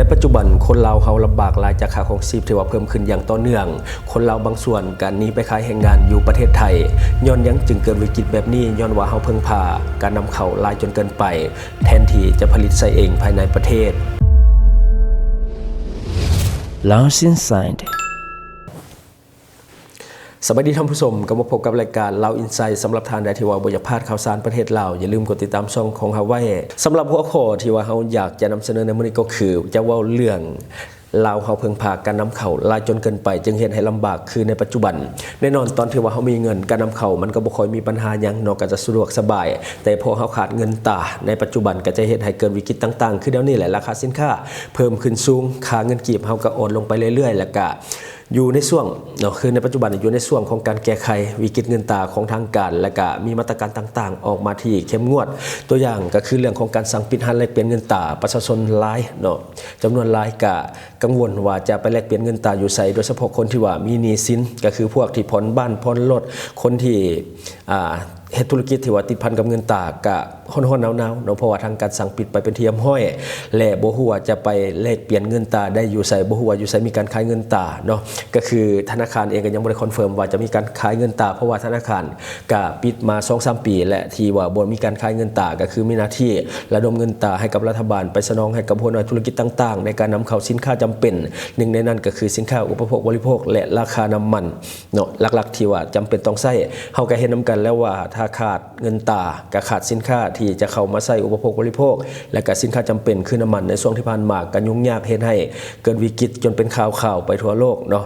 ในปัจจุบันคนลาวเขาลำบากหลายจากค่าของชีพที่ว่าเพิ่มขึ้นอย่างต่อเนื่อง คนลาวบางส่วนการหนี้ไปขายแรงงานอยู่ประเทศไทยย้อนยังจึงเกิดวิกฤตแบบนี้ย้อนว่าเฮาเพิ่งพา การนำเข้าลายจนเกินไป แทนที่จะผลิตใส่เองภายในประเทศ Laos Inside สวัสดีท่านผู้ชมกลับมาพบกับรายการเราอินไซต์สำหรับทานใดที่ว่าบ่อยาพาดข่าวสารประเทศลาวอย่าลืมกดติดตามช่องของเฮาไว้สำหรับหัวข้อที่ว่าเฮาอยากจะนำเสนอในมื้อนี้ก็คือจะว้าเรื่องลาวเฮาเพิ่งพาการนำเข้าลายจนเกินไป จึงเห็นให้ลำบากคือในปัจจุบัน แน่นอนตอนที่ว่าเฮามีเงินการนำเข้ามันก็บ่ค่อยมีปัญหาหยังเนากจะสะดวกสบาย แต่พอเฮาขาดเงินตาในปัจจุบันก็จะเฮ็ดให้เกิดวิกฤตต่างๆ คือเดี๋ยวนี้แหละราคาสินค้าเพิ่มขึ้นสูงค่าเงินกีบเฮาก็อ่อนลงไปเรื่อยๆ แล้วก็ อยู่ในช่วงเนาะคือในปัจจุบันอยู่ในช่วงของการแก้ไขวิกฤตเงินตาของทางการ และก็มีมาตรการต่างๆ ออกมาที่เข้มงวด ตัวอย่างก็คือเรื่องของการสั่งปิดหันแลกเปลี่ยนเงินตาประชาชนหลายเนาะจำนวนหลายกะกังวลว่าจะไปแลกเปลี่ยนเงินตาอยู่ใส่โดยเฉพาะคนที่ว่ามีหนี้สินก็คือพวกที่ผ่อนบ้านผ่อนรถคนที่อ่า เฮ็ดธุรกิจที่ว่าติดพันกับเงินตากะฮ้อนๆหนาวๆเนาะเพราะว่าทางการสั่งปิดไปเป็นเทียมห้อยและบ่ฮู้ว่าจะไปแลกเปลี่ยนเงินตาได้อยู่ไสบ่ฮู้ว่าอยู่ไสมีการขายเงินตาเนาะก็คือธนาคารเองก็ยังบ่ได้คอนเฟิร์มว่าจะมีการขายเงินตา เพราะว่าธนาคารก็ปิดมา2-3ปี และที่ว่าบ่มีการขายเงินตาก็คือมีหน้าที่ระดมเงินตาให้กับรัฐบาล ไปสนองให้กับผู้นำธุรกิจต่าง ๆ ในการนำเข้าสินค้าจำเป็น หนึ่งในนั้นก็คือสินค้าอุปโภคบริโภค และราคาน้ำมันเนาะหลักๆที่ว่าจำเป็นต้องใช้เฮาก็เห็นนํกันแล้วว่าถ้าขาดเงินตาก็ขาดสินค้าที่จะเข้ามาใช้อุปโภคบริโภค และก็สินค้าจำเป็นคือน้ำมันในช่วงที่ผ่านมาก็ยุ่งยากเฮ็ดให้ เกิดวิกฤตจนเป็นข่าวๆไปทั่วโลกเนาะ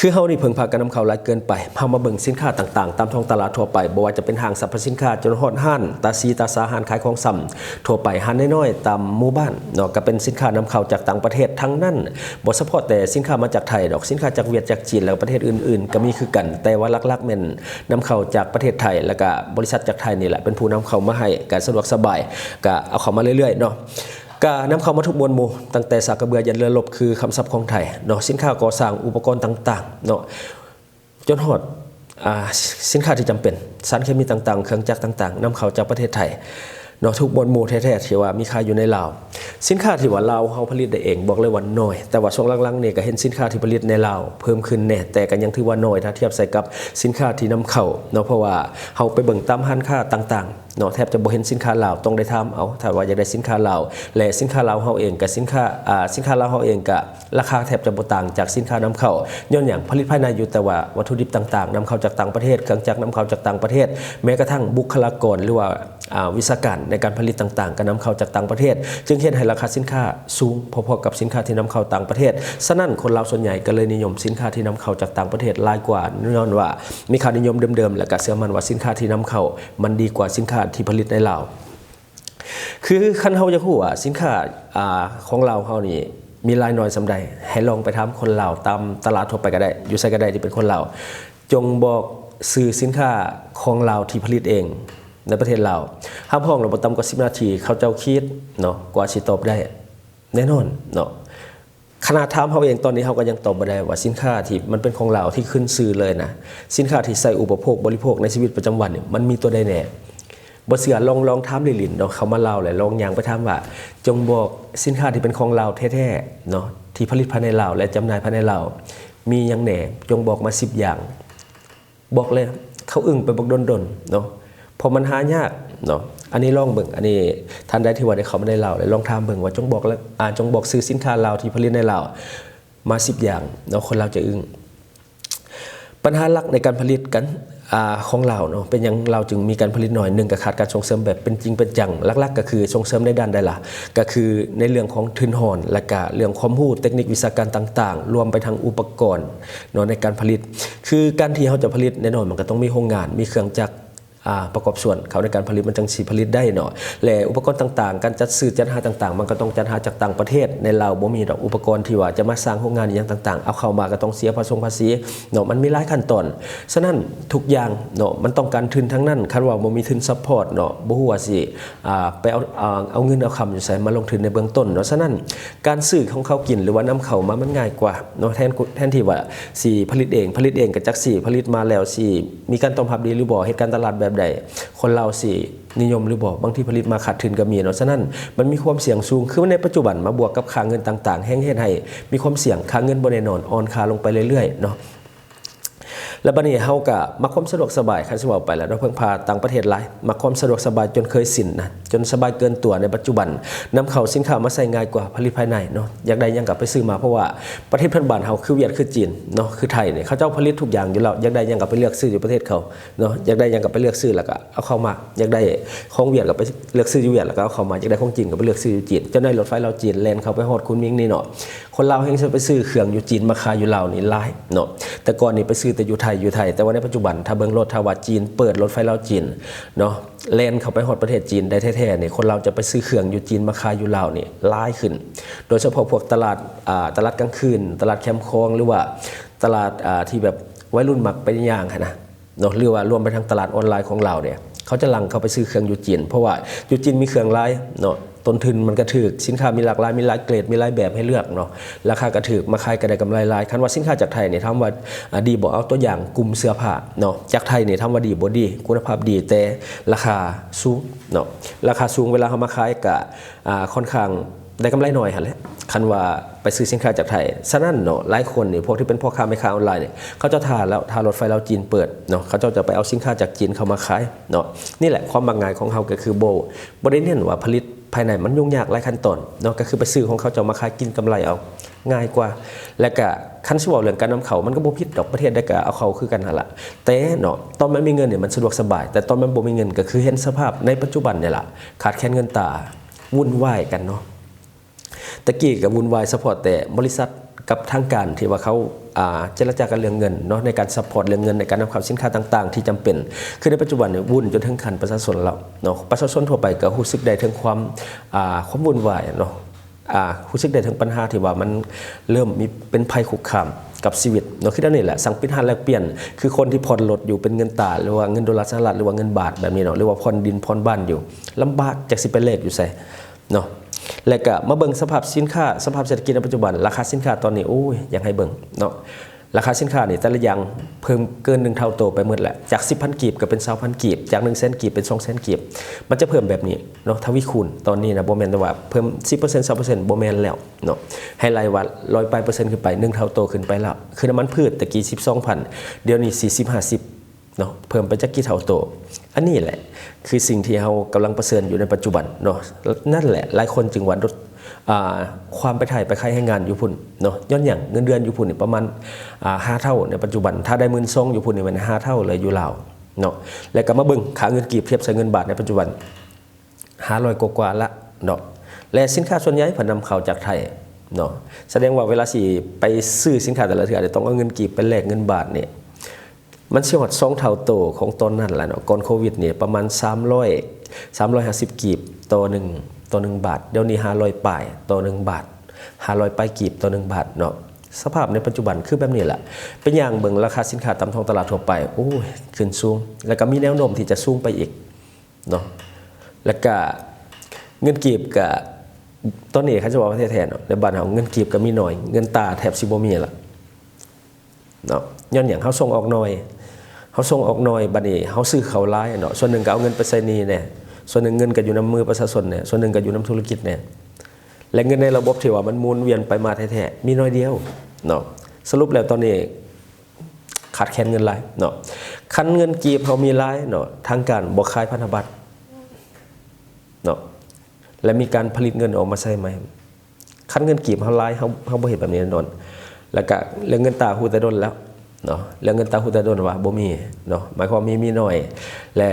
คือเฮานี่เพิ่งพากันนำเข้าหลายเกินไปพามาเบิ่งสินค้าต่างๆ ตามท้องตลาดทั่วไปบ่ว่าจะเป็นห้างสรรพสินค้าจนฮอดห้านตาซีตาสาหารขายของซ้ำทั่วไปห้านน้อยๆตามหมู่บ้านเนาะก็เป็นสินค้านำเข้าจากต่างประเทศทั้งนั้นบ่เฉพาะแต่สินค้ามาจากไทยดอกสินค้าจากเวียดจากจีนแล้วประเทศอื่นๆ ก็มีคือกัน แต่ว่าหลักๆแม่นนำเข้าจากประเทศไทย แล้วก็บริษัทจากไทยนี่แหละเป็นผู้นำเข้ามาให้การสะดวกสบายก็เอาเข้ามาเรื่อยๆเนาะ ก็นำเข้ามาทุกมวลหมู่ตั้งแต่สากกระเบือยันเรือรบคือคำศัพท์ของไทยเนาะสินค้าก่อสร้างอุปกรณ์ต่างๆเนาะจนหอดอ่าสินค้าที่จำเป็นสารเคมีต่างๆ เครื่องจักรต่างๆนำเข้าจากประเทศไทยเนาะทุกมวลหมู่แท้ๆที่ว่ามีขาอยู่ในลาวสินค้าที่ว่าลาวเฮาผลิตได้เองบอกเลยว่าน้อย แต่ว่าช่วงหลังๆนี่ก็เห็นสินค้าที่ผลิตในลาวเพิ่มขึ้นแน่แต่ก็ยังถือว่าน้อยถ้าเทียบใส่กับสินค้าที่นำเข้าเนาะเพราะว่าเฮาไปเบิ่งตามห้านค้าต่างๆ เนาะแทบจะบ่เห็นสินค้าลาวต้องได้ทำเอาถ้าว่าอยากได้สินค้าลาวและสินค้าลาวเฮาเองกับสินค้าอ่าสินค้าลาวเฮาเองก็ราคาแทบจะบ่ต่างจากสินค้านำเข้าย้อนอย่างผลิตภายในอยู่แต่ว่าวัตถุดิบต่างๆนำเข้าจากต่างประเทศเครื่องจักรนำเข้าจากต่างประเทศ แม้กระทั่งบุคลากรหรือว่าอ่าวิศวการในการผลิตต่างๆ ก็นำเข้าจากต่างประเทศ จึงเฮ็ดให้ราคาสินค้าสูงพอๆกับสินค้าที่นำเข้าต่างประเทศฉะนั้นคนลาวส่วนใหญ่ก็เลยนิยมสินค้าที่นำเข้าจากต่างประเทศหลายกว่าเนื่องว่ามีค่านิยมเดิมๆ และก็เชื่อมั่นว่าสินค้าที่นำเข้ามันดีกว่าสินค้าที่ผลิตในลาวคือคันเฮาจะฮู้ว่าสินค้าอ่าของเราเฮานี่มีรายน้อยสำใดให้ลองไปถามคนลาวตามตลาดทั่วไปก็ได้ อยู่ไสก็ได้ที่เป็นคนลาวจงบอกซื้อสินค้าของเราที่ผลิตเองในประเทศลาวห้ามห้องเราบ่ต่ำกว่า10 นาที เขาเจ้าคิดเนาะกว่าสิตอบได้ แน่นอนเนาะขนาดถามเขาเองตอนนี้เขาก็ยังตอบไม่ได้ว่าสินค้าที่มันเป็นของเราที่ขึ้นซื้อเลยนะสินค้าที่ใส่อุปโภคบริโภคในชีวิตประจำวันเนี่ยมันมีตัวใดแน่ บ่เสือลองลองถามลิลินเนาะเขามาเล่าแหละลองอย่างไปถามว่า จงบอกสินค้าที่เป็นของเราแท้ๆเนาะที่ผลิตภายในเราและจำหน่ายภายในเรามีอย่างแหน่จงบอกมา10อย่าง บอกเลยเขาอึ้งไปบอกดนๆเนาะพอมันหายากเนาะอันนี้ลองเบิ่งอันนี้ท่านใดที่ว่าได้เขาไม่ได้เล่าเลยลองถามเบิ่งว่าจงบอกแล้วอ่าจงบอกซื้อสินค้าเราที่ผลิตในเรามา10อย่างเนาะคนเราจะอึ้งปัญหาหลักในการผลิตกัน ของเราเนาะเป็นอย่างเราจึงมีการผลิตหน่อยหนึ่งกับขาดการส่งเสริมแบบเป็นจริงเป็นจังลักๆ ก็คือส่งเสริมในด้านใดล่ะก็คือในเรื่องของทุนหอนและก็เรื่องความรู้เทคนิควิชาการต่างๆ รวมไปทางอุปกรณ์เนาะในการผลิต คือการที่เขาจะผลิตแน่นอนมันก็ต้องมีโรงงานมีเครื่องจักร ประกอบส่วนเขาในการผลิตมันจังสีผลิตได้เนาะและอุปกรณ์ต่างๆ การจัดซื้อจัดหาต่างๆ มันก็ต้องจัดหาจากต่างประเทศในเราบ่มีดอกอุปกรณ์ที่ว่าจะมาสร้างโรงงานอย่างต่างๆ เอาเข้ามาก็ต้องเสียภาษีภาษีเนาะมันมีหลายขั้นตอนฉะนั้นทุกอย่างเนาะมันต้องการทุนทั้งนั้นคันว่าบ่มีทุนซัพพอร์ตเนาะบ่ฮู้ว่าสิอ่าไปเอาเอาเอาเงินเอาคำอยู่ไสมาลงทุนในเบื้องต้นเนาะฉะนั้นการซื้อของเขากินหรือว่านำเข้ามามันง่ายกว่าเนาะแทนแทนที่ว่าสิผลิตเอง ผลิตเองก็จักสิผลิตมาแล้วสิมีการตอบรับดีหรือบ่เหตุการณ์ตลาดแบบใด คนเราสินิยมหรือบอกบางที่ผลิตมาขาดทุนก็มีเนาะฉะนั้นมันมีความเสี่ยงสูงคือในปัจจุบันมาบวกกับค่าเงินต่าง ๆ แห้งเฮ็ดให้มีความเสี่ยงค่าเงินบ่แน่นอนอ่อนค่าลงไปเรื่อยๆเนาะ แล้วบัดนี้เฮาก็มักความสะดวกสบายคันสิเว้าไปแล้วเราเพิ่งพาต่างประเทศหลายมักความสะดวกสบายจนเคยสินนะจนสบายเกินตัวในปัจจุบันนำเข้าสินค้ามาใส่ง่ายกว่าผลิตภายในเนาะอยากได้ยังก็ไปซื้อมาเพราะว่าประเทศเพื่อนบ้านเฮาคือเวียดคือจีนเนาะคือไทยเนี่ยเขาเจ้าผลิตทุกอย่างอยู่แล้วอยากได้ยังก็ไปเลือกซื้ออยู่ประเทศเขาเนาะอยากได้ยังก็ไปเลือกซื้อแล้วก็เอาเข้ามาอยากได้ของเวียดก็ไปเลือกซื้ออยู่เวียดแล้วก็เอาเข้ามาอยากได้ของจีนก็ไปเลือกซื้ออยู่จีนเจ้าได้รถไฟเราจีนแล่นเข้าไปฮอดคุณมิงนี่เนาะ คนลาวเฮงจะไปซื้อเครื่องอยู่จีนมาขายอยู่ลาวนี่หลายเนาะแต่ก่อนนี่ไปซื้อแต่อยู่ไทยอยู่ไทย แต่ว่าในปัจจุบันถ้าเบิ่งรถทาวาจีน เปิดรถไฟลาวจีนเนาะแลนเข้าไปฮอดประเทศจีนได้แท้ๆนี่คนเราจะไปซื้อเครื่องอยู่จีนมาขายอยู่ลาวนี่หลายขึ้น โดยเฉพาะพวกตลาดอ่าตลาดกลางคืน ตลาดแคมป์คลองหรือว่าตลาดอ่าที่แบบวัยรุ่นมักไปย่างค่ะนะเนาะหรือว่ารวมไปทั้งตลาดออนไลน์ของเราเนี่ยเขาจะลังเข้าไปซื้อเครื่องอยู่จีนเพราะว่าอยู่จีนมีเครื่องหลายเนาะ ต้นทุนมันกระถือสินค้ามีหลากหลายมีหลายเกรดมีหลายแบบให้เลือกเนาะราคากระถือมาขายก็ได้กำไรหลายคันว่าสินค้าจากไทยเนี่ยทำว่าดีบอกเอาตัวอย่างกลุ่มเสื้อผ้าเนาะจากไทยเนี่ยทำว่าดีบ่ดีคุณภาพดีแต่ราคาสูงเนาะราคาสูงเวลาเขามาขายก็ค่อนข้างได้กำไรหน่อยหันแหละคันว่าไปซื้อสินค้าจากไทยฉะนั้นเนาะหลายคนเนี่ยพวกที่เป็นพ่อค้าแม่ค้าออนไลน์เนี่ยเขาจะทาแล้วทารถไฟเราจีนเปิดเนาะเขาเจ้าจะไปเอาสินค้าจากจีนเข้ามาขายเนาะนี่แหละความมักง่ายของเขาก็คือโบบ่ได้เน้นว่าผลิต ภายในมันยุ่งยากหลายขั้นตอนเนาะก็คือไปซื้อของเขาจะเอามาขายกินกำไรเอาง่ายกว่า และก็ขั้นสิเว้าเรื่องการนำเขามันก็บ่ผิดดอกประเทศได้ก็เอาเขาคือกันนั่นล่ะแต่เนาะตอนมันมีเงินเนี่ยมันสะดวกสบาย แต่ตอนมันบ่มีเงินก็คือเห็นสภาพในปัจจุบันเนี่ยล่ะขาดแคลนเงินตาวุ่นวายกันเนาะตะกี้กับวุ่นวายเฉพาะแต่บริษัท กับทางการที่ว่าเขาเจรจากันเรื่องเงินเนาะในการซัพพอร์ตเรื่องเงินในการนำเข้าสินค้าต่างๆ ที่จำเป็น คือในปัจจุบันเนี่ยวุ่นจนถึงขั้นประชาชนเราเนาะประชาชนทั่วไปก็รู้สึกได้ถึงความความวุ่นวายเนาะรู้สึกได้ถึงปัญหาที่ว่ามันเริ่มมีเป็นภัยคุกคามกับชีวิตเนาะคือนั่นนี่แหละสังปิดห้าแลกเปลี่ยน คือคนที่ผ่อนรถอยู่เป็นเงินตราหรือว่าเงินดอลลาร์สหรัฐหรือว่าเงินบาทแบบนี้เนาะหรือว่าผ่อนดินผ่อนบ้านอยู่ลำบากจากสิเป็นเลขอยู่ใส่เนาะ แล้วก็มาเบิ่งสภาพสินค้าสภาพเศรษฐกิจในปัจจุบันราคาสินค้าตอนนี้โอ้ยอยากให้เบิ่งเนาะราคาสินค้านี่แต่ละอย่างเพิ่มเกินหนึ่งเท่าโตไปหมดแหละจาก 10,000กีบก็เป็น20,000กีบจาก1 0 0 0 0กีบเป็น2 0 0 0 0กีบมันจะเพิ่มแบบนี้เนาะทวีคูณตอนนี้นะโบแมนแต่ว่าเพิ่ม 10% 20%บแมนแล้วเนาะให้รายวัน100ปลายเปอร์เซ็นต์ขึ้นไป1เท่าโตขึ้นไปแล้วคือน้ำมันพืชตะกี้12,000 เดี๋ยวนี้40 50เนาะเพิ่มไปจากกี่เท่าโต อันนี้แหละคือสิ่งที่เรากำลังประเสริญอยู่ในปัจจุบันเนาะนั่นแหละหลายคนจึงหวันลดความไปถ่ายไปใครให้งานอยู่พุ่นเนาะย้อนอย่างเงินเดือนอยู่พุ่นนี่ประมาณห้าเท่าในปัจจุบัน ถ้าได้หมื่นซองอยู่พุ่นนี่มันห้าเท่าเลยอยู่ลาวเนาะแล้วก็มาเบิ่งขาเงินกีบเทียบใส่เงินบาทในปัจจุบันห้าร้อยกว่าละเนาะและสินค้าส่วนใหญ่ผนนำเข้าจากไทยเนาะแสดงว่าเวลาสิไปซื้อสินค้าแต่ละเทื่อต้องเอาเงินกีบไปแลกเงินบาทเนี่ย มันสิฮอด2เท่าโตของตอนนั้นแหละเนาะก่อนโควิดเนี่ยประมาณ 300 350 กีบต่อหนึ่งต่อหนึ่งบาท เดี๋ยวนี้500ปลายต่อหนึ่งบาท500ปลายกีบต่อหนึ่งบาทเนาะสภาพในปัจจุบันคือแบบนี้แหละ เป็นอย่างเบิ่งราคาสินค้าตามท้องตลาดทั่วไป โอ้ย ขึ้นสูง แล้วก็มีแนวโน้มที่จะสูงไปอีก เนาะ แล้วก็เงินกีบกับตอนนี้เขาจะบอกว่าประเทศแทนเนาะในบ้านเฮาเงินกีบก็มีหน้อย เงินตาแทบสิบ่มีละเนาะย้อนอย่างเขาส่งออกหน่อย เขาส่งออกน่อยบัดนี้เขาซื้อเขาร้ายเนาะส่วนหนึ่งก็เอาเงินไปใส่หนี้เนี่ยส่วนหนึ่งเงินก็อยู่ในมือประชาชนเนี่ยส่วนหนึ่งก็อยู่ในธุรกิจเนี่ยและเงินในระบบที่ว่ามันหมุนเวียนไปมาแท้ๆมีน้อยเดียวเนาะสรุปแล้วตอนนี้ขาดแคลนเงินหลายเนาะคันเงินกีบเขามีหลายเนาะทางการบ่ขายพันธบัตรเนาะและมีการผลิตเงินออกมาใช้ไหมคันเงินกีบเขาไล่เขาเขาบ่เห็นแบบนี้แน่นอน แล้วก็เรื่องเงินตาหูแต่ดนแล้ว เนาะเรื่องเงินตาหูแต่ดนว่าบ่มีเนาะหมายความมีมีหน่อย และ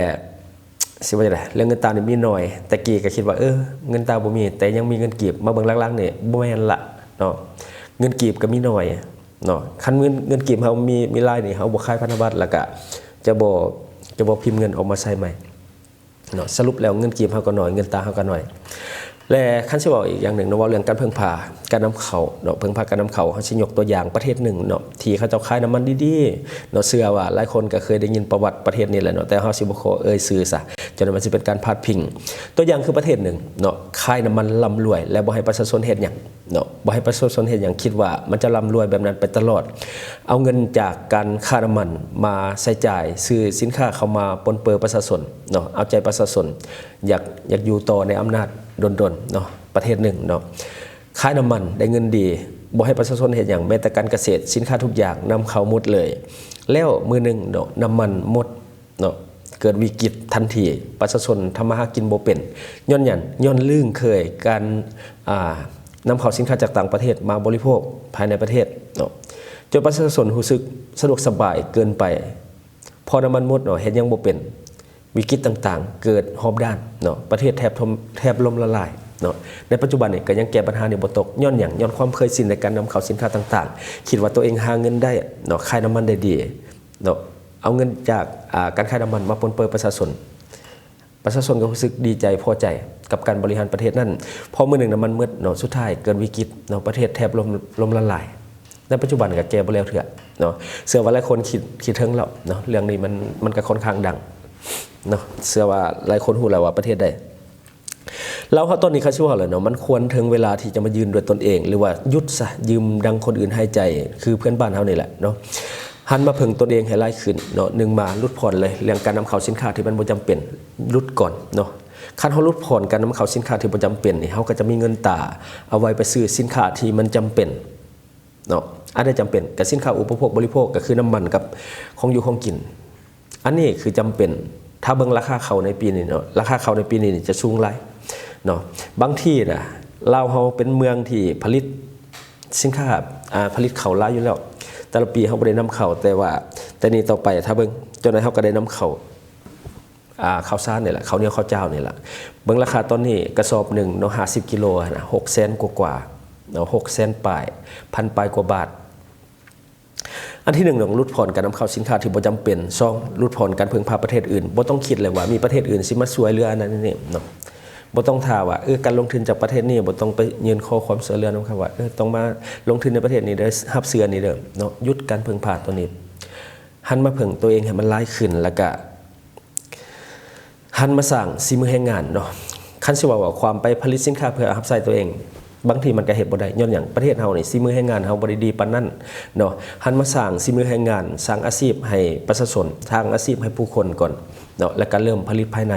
สิว่าจังไดเรื่องเงินตานี่มีหน่อย แต่กี้ก็คิดว่าเออเงินตาบ่มี แต่ยังมีเงินกีบมาเบิ่งลังๆนี่บ่แม่นละเนาะเงินกีบก็มีหน่อยเนาะคันเงินเงินกีบเขามีมีลายนี่เขาบ่ขายพันธบัตรแล้วก็จะบ่จะบ่พิมพ์เงินออกมาใช้ใหม่เนาะสรุปแล้วเงินกีบเขาก็หน่อยเงินตาเขาก็หน่อย และขั้นสิบอกอีกอย่างหนึ่งเนาะว่าเรื่องการเพิ่งพาการนำเขาเนาะเพิ่งพาการนำเขาเขาชิยกตัวอย่างประเทศหนึ่งเนาะที่เขาเจ้าขายน้ำมันดีๆเนาะเชื่อว่าหลายคนก็เคยได้ยินประวัติประเทศนี้แหละเนาะแต่เฮาสิบ่ขอเอ่ยชื่อซะจนมันสิเป็นการพาดพิง ตัวอย่างคือประเทศหนึ่งเนาะขายน้ำมันร่ำรวย และบ่ให้ประชาชนเฮ็ดหยังเนาะบ่ให้ประชาชนเฮ็ดหยังคิดว่ามันจะร่ำรวยแบบนั้นไปตลอด เอาเงินจากการค่าน้ำมันมาใช้จ่ายซื้อสินค้าเข้ามาปนเปื้อประชาชนเนาะเอาใจประชาชนอยากอยากอยู่ต่อในอำนาจ ดนๆเนาะประเทศหนึ่งเนาะขายน้ำมันได้เงินดีบ่ให้ประชาชนเห็นอย่างแม้แต่การเกษตรสินค้าทุกอย่างนำเข้าหมดเลย แล้วมือหนึ่งเนาะน้ำมันหมดเนาะเกิดวิกฤตทันทีประชาชนทำมาหากินบ่เป็นย้อนหยันย้อนลื่งเคยการอ่านำเข้าสินค้าจากต่างประเทศมาบริโภคภายในประเทศเนาะจนประชาชนรู้สึกสะดวกสบายเกินไป พอน้ำมันหมดเนาะเห็นยังบ่เป็น วิกฤตต่างๆ เกิดหอบด้านเนาะประเทศแทบทมแทบล่มละลายเนาะในปัจจุบันเนี่ยก็ยังแก้ปัญหาเนี่ยบ่ตกย้อนอย่างย้อนความเคยชินในการนำเข้าสินค้าต่างๆ คิดว่าตัวเองหาเงินได้เนาะขายน้ำมันได้ดีเนาะเอาเงินจากอ่าการขายน้ำมันมาปนเปื้อนประชาชนประชาชนก็รู้สึกดีใจพอใจกับการบริหารประเทศนั่นพอมือหนึ่งน้ำมันมืดเนาะสุดท้ายเกิดวิกฤตเนาะประเทศแทบล่มล่มละลายในปัจจุบันก็แก้บ่แล้วเถื่อเนาะเชื่อว่าหลายคนคิดคิดถึงแล้วเนาะเรื่องนี้มันมันก็ค่อนข้างดัง เนาะเชื่อว่าหลายคนฮู้แล้วว่าประเทศใดแล้วเขาต้นนี้เขาชื่อว่าอะไรเนาะมันควรถึงเวลาที่จะมายืนด้วยตนเอง หรือว่ายุดซะยืมดังคนอื่นให้ใจ คือเพื่อนบ้านเฮานี่แหละเนาะหันมาเพ่งตนเองให้ไล่ขึ้นเนาะหนึ่งมาลดผ่อนเลยเรื่องการนำเข้าสินค้าที่มันบ่จำเป็นลดก่อนเนาะคันเฮาลดผ่อนการนำเข้าสินค้าที่บ่จำเป็นนี่เฮาก็จะมีเงินตาเอาไว้ไปซื้อสินค้าที่มันจำเป็นเนาะอันนี้จำเป็นกับสินค้าอุปโภคบริโภคก็คือน้ำมันกับของอยู่ของกิน อันนี้คือจำเป็น ถ้าเบิ่งราคาเขาในปีนี้เนาะราคาเขาในปีนี้นี่จะสูงหลายเนาะบางที่นะลาวเฮาเป็นเมืองที่ผลิตสินค้าอ่าผลิตเขาลายอยู่แล้ว แต่ละปีเฮาบ่ได้นำเขาแต่ว่า แต่นี่ต่อไปถ้าเบิ่งจนนั้นเฮาก็ได้นำเขาอาข้าวสารนี่แหละข้าวเหนียวข้าวเจ้านี่แหละเบิ่งราคาตอนนี้กระสอบหนึ่งเนาะห้าสิบกิโลนะหกแสนกว่ากว่าเนาะหกแสนปลายพันปลายกว่าบาท อันที่หนึ่งต้องลดผ่อนการนำเข้าสินค้าที่บ่จำเป็นสองลดผ่อนการพึ่งพาประเทศอื่นบ่ต้องคิดเลยว่ามีประเทศอื่นสิมาช่วยเหลืออันนั้นนี่เนาะบ่ต้องท่าว่าเออการลงทุนจากประเทศนี้บ่ต้องไปยืนขอความช่วยเหลือนำครับว่าเออต้องมาลงทุนในประเทศนี้เด้อรับเสื้อนี้เด้อเนาะหยุดการพึ่งพาตัวนี้หันมาพึ่งตัวเองให้มันหลายขึ้นแล้วก็หันมาสร้างซีมือแห่งงานเนาะคันสิว่าว่าความไปผลิตสินค้าเพื่อรับใช้ตัวเอง บางทีมันก็เฮ็ดบ่ได้ย้อนหยังประเทศเฮานี่ซีมือแห่งงานเฮาบ่ได้ดีปานนั้นเนาะหันมาสร้างซีมือแห่งงาน สร้างอาชีพให้ประชาชนทางอาชีพให้ผู้คนก่อนเนาะแล้วก็เริ่มผลิตภายใน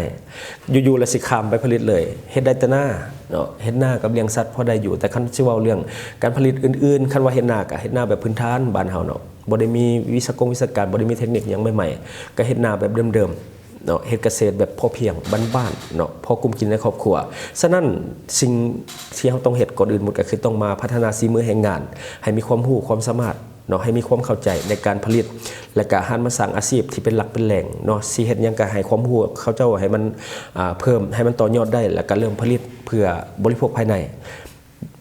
อยู่ๆแล้วสิข้ามไปผลิตเลยเฮ็ดได้แต่หน้าเนาะเฮ็ดหน้ากับเลี้ยงสัตว์พอได้อยู่ แต่คันสิเว้าเรื่องการผลิตอื่นๆคันว่าเฮ็ดหน้าก็เฮ็ดหน้าแบบพื้นฐานบ้านเฮาเนาะบ่ได้มีวิศกรวิศการบ่ได้มีเทคนิคหยังใหม่ๆก็เฮ็ดหน้าแบบเดิมๆ เนาะเฮ็ดเกษตรแบบพอเพียงบ้านๆเนาะพอกุมกินในครอบครัวฉะนั้นสิ่งที่เราต้องเฮ็ดก่อนอื่นหมดก็คือต้องมาพัฒนาสีมือแห่งงาน ให้มีความรู้ความสามารถเนาะให้มีความเข้าใจในการผลิต และก็หันมาสร้างอาชีพที่เป็นหลักเป็นแหล่งเนาะสิเฮ็ดหยังก็ให้ความรู้เขาเจ้าให้มันอ่าเพิ่มให้มันต่อยอดได้ แล้วก็เริ่มผลิตเพื่อบริโภคภายใน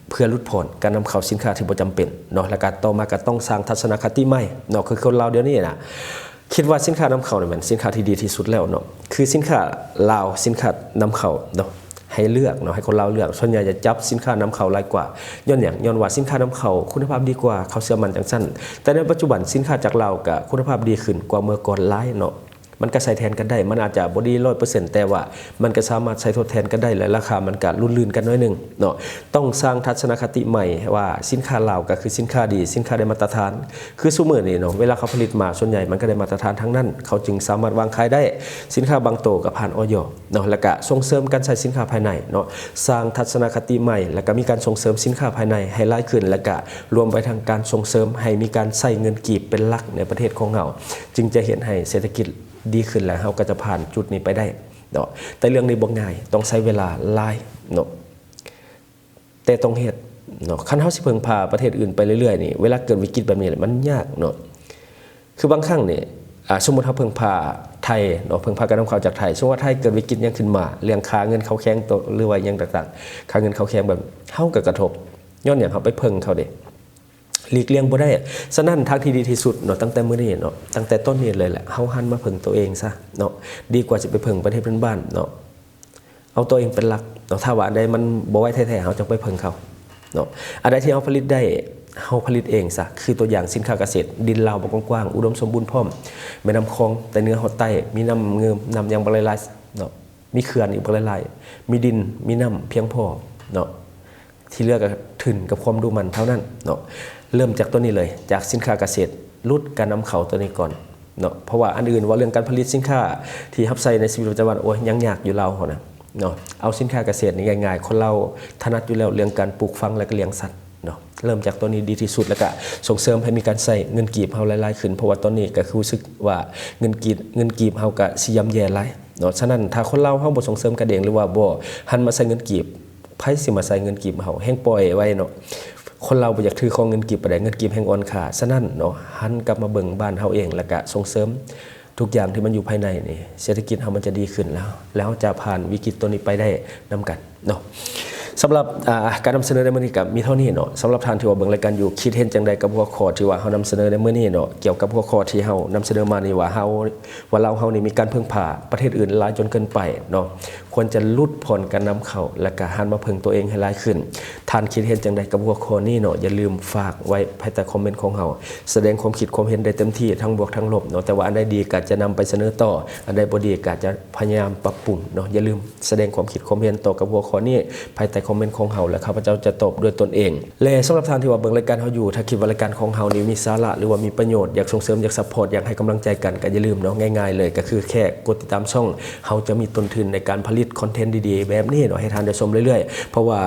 เพื่อลดผ่อนการนำเข้าสินค้าที่บ่จำเป็นเนาะและการต่อมาก็ต้องสร้างทัศนคติใหม่เนาะคือคนเราเดี๋ยวนี้น่ะ คิดว่าสินค้านำเข้าเนี่ยมันสินค้าที่ดีที่สุดแล้วเนาะคือสินค้าลาวสินค้านำเข้าเนาะให้เลือกเนาะให้คนลาวเลือกส่วนใหญ่จะจับสินค้านำเข้าหลายกว่าย้อนอย่างย้อนว่าสินค้านำเข้าคุณภาพดีกว่าเขาเชื่อมันจังสั้นแต่ในปัจจุบันสินค้าจากลาวก็คุณภาพดีขึ้นกว่าเมื่อก่อนหลายเนาะ มันก็ใส่แทนกันได้ มันอาจจะบอดี้ร้อยเปอร์เซ็นต์แต่ว่า มันก็สามารถใช้ทดแทนกันได้และราคามันก็รุ่นลื่นกันน้อยหนึ่งเนาะต้องสร้างทัศนคติใหม่ว่าสินค้าลาวก็คือสินค้าดี สินค้าได้มาตรฐาน คือซูเมอร์นี่เนาะเวลาเขาผลิตมาส่วนใหญ่มันก็ได้มาตรฐานทั้งนั้น เขาจึงสามารถวางขายได้สินค้าบางโตก็ผ่านออยเนาะแล้วก็ส่งเสริมการใช้สินค้าภายในเนาะสร้างทัศนคติใหม่ แล้วก็มีการส่งเสริมสินค้าภายในให้หลายขึ้น แล้วก็รวมไปทางการส่งเสริมให้มีการใส่เงินกีบเป็นหลักในประเทศของเราจึงจะเห็นให้เศรษฐกิจ ดีขึ้นแล้วเราก็จะผ่านจุดนี้ไปได้เนาะแต่เรื่องนี้บ่ง่าย ต้องใช้เวลาหลายเนาะแต่ต้องเฮ็ดเนาะคันเฮาสิเพิ่งพาประเทศอื่นไปเรื่อยๆนี่เวลาเกิดวิกฤตแบบนี้มันยากเนาะคือบางครั้งนี่อ่าสมมุติเฮาเพิ่งพาไทยเนาะเพิ่งพาการนำเข้าจากไทยสมมุติว่าไทยเกิดวิกฤตยังขึ้นมา เรื่องค่าเงินเขาแข็งตัวหรือว่ายังต่างๆค่าเงินเขาแข็งแบบเฮาก็กระทบย้อนหยังเฮาไปเพิ่งเขาเด้ หลีกเลี่ยงบ่ได้ฉะนั้นทางที่ดีที่สุดเนาะตั้งแต่มื้อนี้เนาะตั้งแต่ต้นนี้เลยแหละเฮาหันมาเพิ่งตัวเองซะเนาะดีกว่าจะไปเพิ่งประเทศเพื่อนบ้านเนาะเอาตัวเองเป็นหลักเนาะถ้าว่าอันใดมันบ่ไว้แท้ๆเฮาจังไปเพิ่งเขาเนาะอันใดที่เฮาผลิตได้เฮาผลิตเองซะคือตัวอย่างสินค้าเกษตร ดินลาวบ่กว้างๆอุดมสมบูรณ์พร้อมแม่น้ำคลองแต่เนื้อเฮาใต้มีน้ำเงิมน้ำยังบ่หลายๆเนาะมีเขื่อนอีกบ่หลายๆมีดินมีน้ำเพียงพอเนาะที่เลือกก็ถึนกับความดูมันเท่านั้นเนาะ เริ่มจากตัวนี้เลย จากสินค้าเกษตรลดการนำเข้าตัวนี้ก่อนเนาะเพราะว่าอันอื่นว่าเรื่องการผลิตสินค้าที่รับใช้ในชีวิตประจำวันโอ้ยยังยากอยู่เราเขานะเนาะเอาสินค้าเกษตรนี่ง่ายๆ คนเราถนัดอยู่แล้วเรื่องการปลูกฝังและก็เลี้ยงสัตว์เนาะเริ่มจากตัวนี้ดีที่สุดแล้วก็ส่งเสริมให้มีการใส่เงินกีบเฮาหลายๆขึ้นเพราะว่าตอนนี้ก็คือรู้สึกว่าเงินกีบเงินกีบเฮาก็สิย่ำแย่หลายเนาะฉะนั้นถ้าคนเราเฮาบ่ส่งเสริมกันเองหรือว่าบ่หันมาใส่เงินกีบไผสิมาใส่เงินกีบเฮาแห้งปล่อยไว้เนาะ คนเราอยากถือของเงินกีบไปได้เงินกีบแห่งอ่อนค่าฉะนั้นเนาะหันกลับมาเบิ่งบ้านเฮาเองแล้วก็ส่งเสริมทุกอย่างที่มันอยู่ภายในนี่เศรษฐกิจเฮามันจะดีขึ้นแล้ว แล้วจะผ่านวิกฤตตัวนี้ไปได้นํกันเนาะสำหรับการนำเสนอในมื้อนี้ก็มีเท่านี้เนาะสำหรับท่านที่ว่าเบิ่งรายการอยู่คิดเห็นจังใดกับหัวข้อที่ว่าเฮานำเสนอในมื้อนี้เนาะเกี่ยวกับหัวข้อที่เฮานำเสนอมานี่ว่าเฮาว่าเราเฮานี่มีการพึ่งพาประเทศอื่นหลายจนเกินไปเนาะควรจะลดผ่อนการนำเข้าและก็หันมาพึ่งตัวเองให้หลายขึ้นท่านคิดเห็นจังใดกับหัวข้อนี้เนาะอย่าลืมฝากไว้ภายใต้คอมเมนต์ของเฮาแสดงความคิดความเห็นได้เต็มที่ทั้งบวกทั้งลบเนาะแต่ว่าอันใดดีก็จะนำไปเสนอต่อ อันใดบ่ดีก็จะพยายามปรับปรุงเนาะอย่าลืมแสดงความคิดความเห็นต่อกับหัวข้อนี้ภายใต้คอมเมนต์ของเฮาและข้าพเจ้าจะตอบด้วยตนเอง และสำหรับท่านที่ว่าเบิ่งรายการเฮาอยู่ถ้าคิดว่ารายการของเฮานี่มีสาระหรือว่ามีประโยชน์อยากส่งเสริมอยากซัพพอร์ตอยากให้กำลังใจกันก็อย่าลืมเนาะง่ายๆ เลยก็คือแค่กดติดตามช่องเฮาจะมีต้นทุนในการผลิตคอนเทนต์ดีๆ แบบนี้เนาะให้ท่านได้ชมเรื่อยๆ เพราะว่า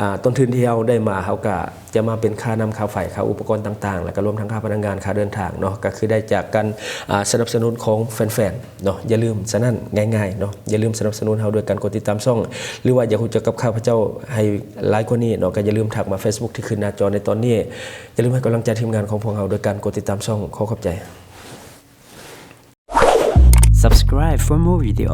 อ่าต้นทุนที่เฮาได้มาเฮาก็จะมาเป็นค่านำค่าไฟค่าอุปกรณ์ต่างๆ แล้วก็รวมทั้งค่าพนักงานค่าเดินทางเนาะก็คือได้จากการสนับสนุนของแฟนๆเนาะอย่าลืมฉะนั้นง่ายๆเนาะอย่าลืมสนับสนุนเฮาด้วยการกดติดตามช่อง หรือว่าอยากรู้จักกับข้าพเจ้าให้หลายกว่านี้เนาะก็อย่าลืมทักมา Facebook ที่ขึ้นหน้าจอในตอนนี้อย่าลืมให้กำลังใจทีมงานของพวกเราโดยการกดติดตามช่องขอขอบใจ Subscribe for more video.